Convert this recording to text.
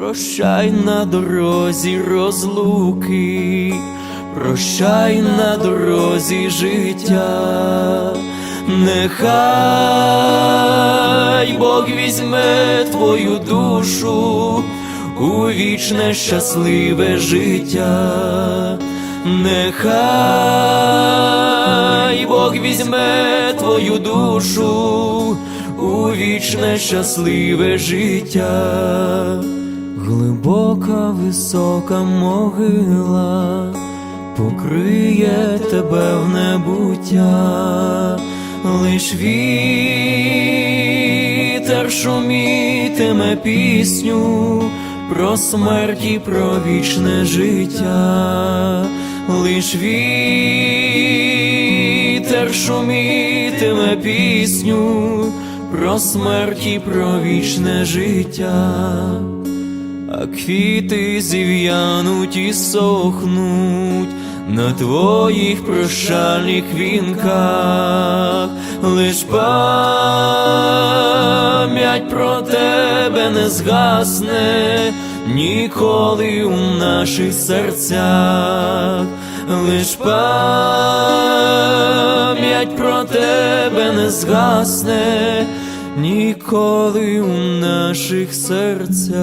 Прощай на дорозі розлуки, прощай на дорозі життя, нехай Бог візьме твою душу у вічне щасливе життя, нехай Бог візьме твою душу у вічне щасливе життя, глибока висока могила покриє тебе в небуття, лиш вітер шумітиме пісню про смерть і про вічне життя, лиш вітер шумітиме пісню про смерть і про вічне життя, а квіти зів'януть і сохнуть на твоїх прощальних вінках, лиш пам'ять про тебе не згасне ніколи у наших серцях, лиш пам'ять про тебе не згасне ніколи у наших серцях.